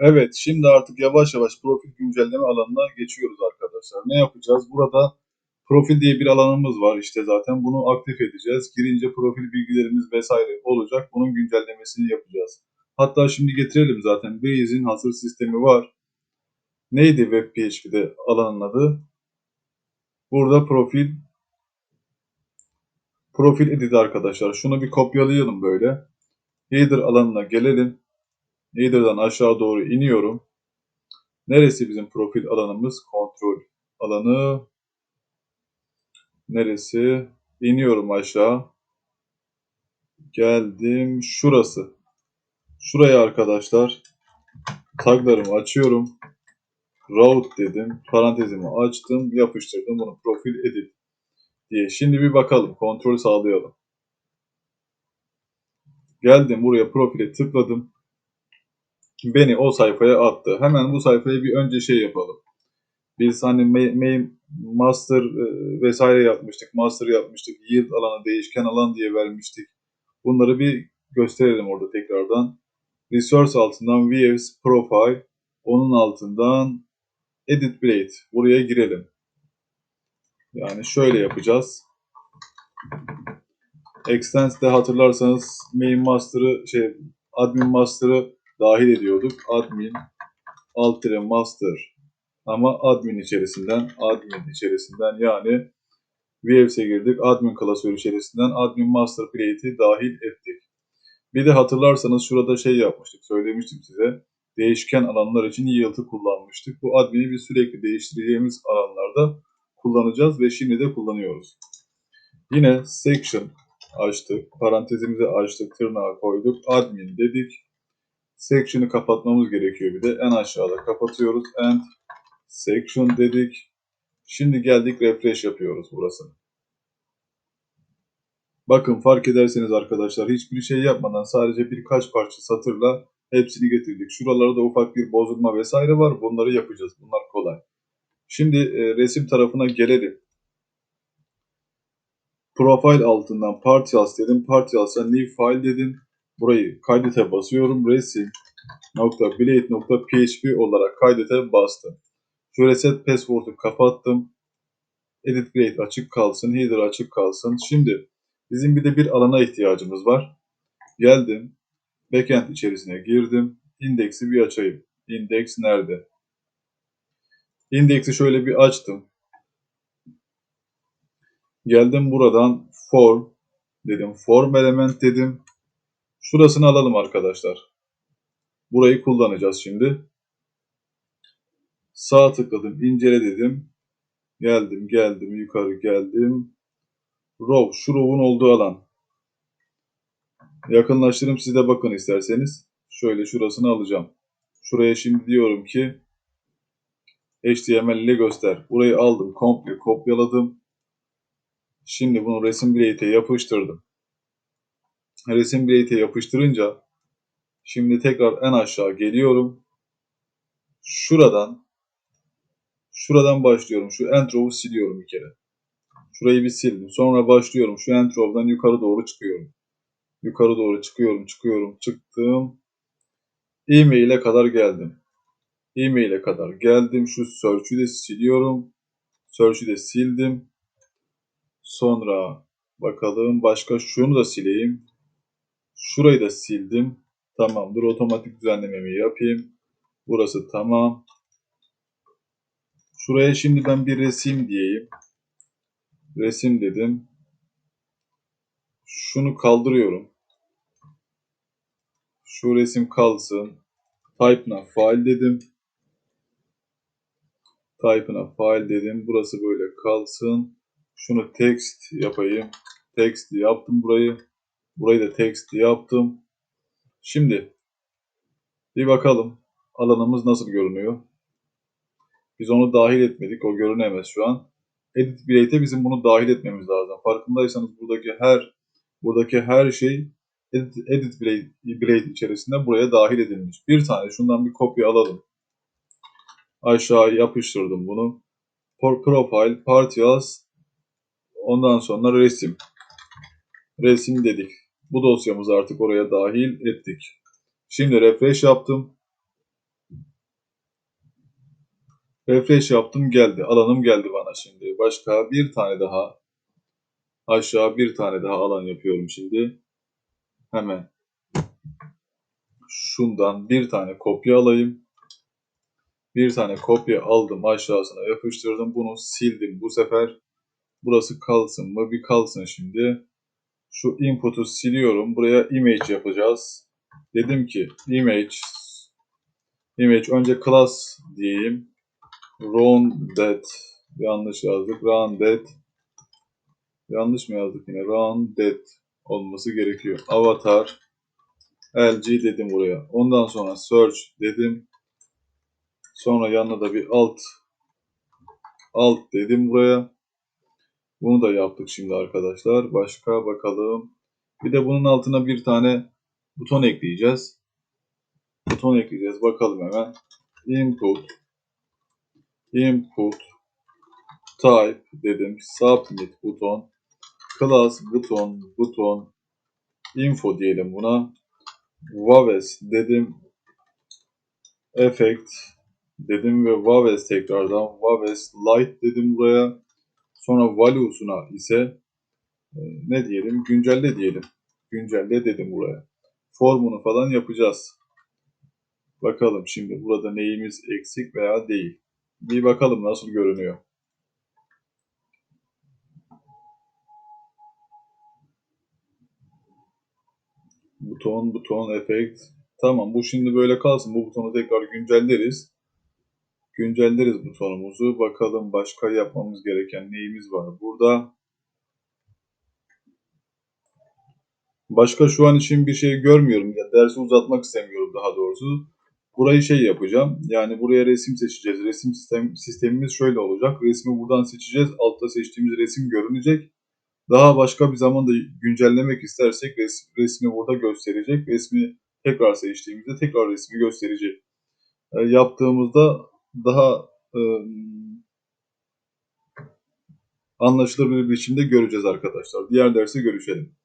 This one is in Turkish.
Evet, şimdi artık yavaş yavaş profil güncelleme alanına geçiyoruz arkadaşlar. Ne yapacağız? Burada profil diye bir alanımız var işte zaten. Bunu aktif edeceğiz. Girince profil bilgilerimiz vesaire olacak. Bunun güncellemesini yapacağız. Hatta şimdi getirelim zaten. Base'in hazır sistemi var. Neydi WebPHP'de alanın adı? Burada profil profil edit arkadaşlar. Şunu bir kopyalayalım böyle. Header alanına gelelim. Header'dan aşağı doğru iniyorum. Neresi bizim profil alanımız? Kontrol alanı. Neresi? İniyorum aşağı. Geldim. Şurası. Şuraya arkadaşlar taglarımı açıyorum. Route dedim. Parantezimi açtım. Yapıştırdım. Bunu profil edit diye. Şimdi bir bakalım. Kontrol sağlayalım. Geldim buraya profile tıkladım. Beni o sayfaya attı. Hemen bu sayfaya bir önce şey yapalım. Biz hani main, master e, vesaire yapmıştık. Master yapmıştık. Yield alanı, değişken alan diye vermiştik. Bunları bir gösterelim orada tekrardan. Resource altından Views Profile. Onun altından Edit Blade. Buraya girelim. Yani şöyle yapacağız. Extense'de hatırlarsanız main master'ı şey admin master'ı dahil ediyorduk. Admin alt master ama admin içerisinden admin içerisinden yani Views'e girdik. Admin klasörü içerisinden admin master plate'i dahil ettik. Bir de hatırlarsanız şurada şey yapmıştık. Söylemiştim size. Değişken alanlar için yield'ı kullanmıştık. Bu admin'i biz sürekli değiştireceğimiz alanlarda kullanacağız ve şimdi de kullanıyoruz. Yine section açtık. Parantezimizi açtık. Tırnağı koyduk. Admin dedik. Section'ı kapatmamız gerekiyor bir de. En aşağıda kapatıyoruz. End section dedik. Şimdi geldik refresh yapıyoruz burasını. Bakın fark ederseniz arkadaşlar hiçbir şey yapmadan sadece birkaç parça satırla hepsini getirdik. Şuralarda ufak bir bozulma vesaire var. Bunları yapacağız. Bunlar kolay. Şimdi e, resim tarafına gelelim. Profile altından partials dedim. Partials'a new file dedim. Burayı kaydete basıyorum. Resim .blade.php olarak kaydete bastım. Şu reset password'u kapattım. Edit Blade açık kalsın. Header açık kalsın. Şimdi bizim bir de bir alana ihtiyacımız var. Geldim. Backend içerisine girdim. Index'i bir açayım. Index nerede? Index'i şöyle bir açtım. Geldim buradan form dedim. Form element dedim. Şurasını alalım arkadaşlar. Burayı kullanacağız şimdi. Sağ tıkladım, incele dedim. Geldim, geldim, yukarı geldim. Row, şu row'un olduğu alan. Yakınlaştırayım siz de bakın isterseniz. Şöyle şurasını alacağım. Şuraya şimdi diyorum ki HTML ile göster. Burayı aldım, komple kopyaladım. Şimdi bunu resim blade'e yapıştırdım. Resim blade'e yapıştırınca şimdi tekrar en aşağı geliyorum. Şuradan şuradan başlıyorum. Şu entrow'u siliyorum bir kere. Şurayı bir sildim. Sonra başlıyorum. Şu entrow'dan yukarı doğru çıkıyorum. Yukarı doğru çıkıyorum, çıkıyorum, çıktım. E-mail'e kadar geldim. E-mail'e kadar geldim. Şu search'ü de siliyorum. Search'ü de sildim. Sonra bakalım başka şunu da sileyim. Şurayı da sildim. Tamamdır. Otomatik düzenlememi yapayım. Burası tamam. Şuraya şimdi ben bir resim diyeyim. Resim dedim. Şunu kaldırıyorum. Şu resim kalsın. Type'ına file dedim. Type'ına file dedim. Burası böyle kalsın. Şunu text yapayım. Text yaptım burayı. Burayı da text yaptım. Şimdi bir bakalım alanımız nasıl görünüyor. Biz onu dahil etmedik. O görünemez şu an. Edit Blade'e bizim bunu dahil etmemiz lazım. Farkındaysanız buradaki her buradaki her şey Edit, edit Blade, Blade içerisinde buraya dahil edilmiş. Bir tane şundan bir kopya alalım. Aşağı yapıştırdım bunu. Profile, Partials, ondan sonra resim. Resim dedik. Bu dosyamızı artık oraya dahil ettik. Şimdi refresh yaptım. Refresh yaptım geldi. Alanım geldi bana şimdi. Başka bir tane daha aşağı bir tane daha alan yapıyorum şimdi. Hemen şundan bir tane kopya alayım. Bir tane kopya aldım aşağısına yapıştırdım. Bunu sildim bu sefer. Burası kalsın mı? Bir kalsın şimdi. Şu input'u siliyorum. Buraya image yapacağız. Dedim ki image image önce class diyeyim. Rounded yanlış yazdık. Rounded yanlış mı yazdık yine? Rounded olması gerekiyor. Avatar LG dedim buraya. Ondan sonra search dedim. Sonra yanına da bir alt alt dedim buraya. Bunu da yaptık şimdi arkadaşlar. Başka bakalım. Bir de bunun altına bir tane buton ekleyeceğiz. Buton ekleyeceğiz. Bakalım hemen. Input input type dedim. Submit buton. Class buton buton info diyelim buna. Waves dedim. Effect dedim ve Waves tekrardan Waves light dedim buraya. Sonra value'suna ise e, ne diyelim? Güncelle diyelim. Güncelle dedim buraya. Formunu falan yapacağız. Bakalım şimdi burada neyimiz eksik veya değil. Bir bakalım nasıl görünüyor. Buton, buton, efekt. Tamam bu şimdi böyle kalsın. Bu butonu tekrar güncelleriz. Güncelleriz butonumuzu. Bakalım başka yapmamız gereken neyimiz var burada. Başka şu an için bir şey görmüyorum. Ya dersi uzatmak istemiyorum daha doğrusu. Burayı şey yapacağım. Yani buraya resim seçeceğiz. Resim sistem, sistemimiz şöyle olacak. Resmi buradan seçeceğiz. Altta seçtiğimiz resim görünecek. Daha başka bir zamanda güncellemek istersek res, resmi burada gösterecek. Resmi tekrar seçtiğimizde tekrar resmi gösterecek. E, yaptığımızda daha e, anlaşılır bir biçimde göreceğiz arkadaşlar. Diğer derste görüşelim.